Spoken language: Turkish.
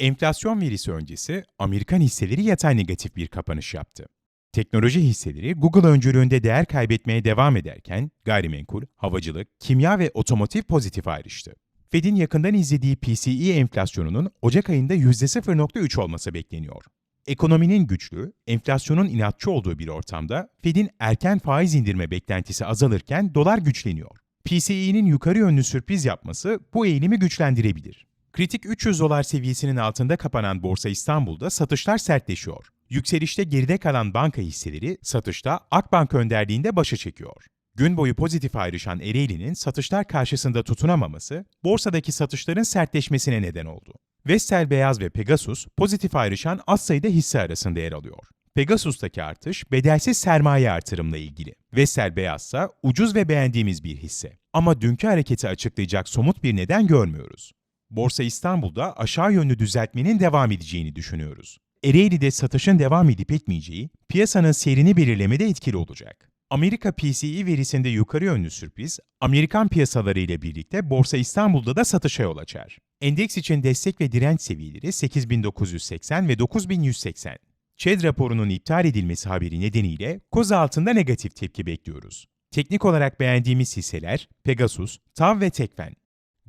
Enflasyon verisi öncesi Amerikan hisseleri yatay negatif bir kapanış yaptı. Teknoloji hisseleri Google öncülüğünde değer kaybetmeye devam ederken gayrimenkul, havacılık, kimya ve otomotiv pozitif ayrıştı. Fed'in yakından izlediği PCE enflasyonunun Ocak ayında %0.3 olması bekleniyor. Ekonominin güçlü, enflasyonun inatçı olduğu bir ortamda Fed'in erken faiz indirme beklentisi azalırken dolar güçleniyor. PCE'nin yukarı yönlü sürpriz yapması bu eğilimi güçlendirebilir. Kritik 300 dolar seviyesinin altında kapanan Borsa İstanbul'da satışlar sertleşiyor. Yükselişte geride kalan banka hisseleri satışta Akbank önderliğinde başa çekiyor. Gün boyu pozitif ayrışan Ereğli'nin satışlar karşısında tutunamaması, borsadaki satışların sertleşmesine neden oldu. Vestel Beyaz ve Pegasus pozitif ayrışan az sayıda hisse arasında yer alıyor. Pegasus'taki artış bedelsiz sermaye artırımla ilgili. Vestel Beyaz ise ucuz ve beğendiğimiz bir hisse. Ama dünkü hareketi açıklayacak somut bir neden görmüyoruz. Borsa İstanbul'da aşağı yönlü düzeltmenin devam edeceğini düşünüyoruz. Ereğli'de satışın devam edip etmeyeceği, piyasanın seyrini belirlemede etkili olacak. Amerika PCE verisinde yukarı yönlü sürpriz, Amerikan piyasaları ile birlikte Borsa İstanbul'da da satışa yol açar. Endeks için destek ve direnç seviyeleri 8980 ve 9180. ÇED raporunun iptal edilmesi haberi nedeniyle koz altında negatif tepki bekliyoruz. Teknik olarak beğendiğimiz hisseler Pegasus, TAV ve Tekfen.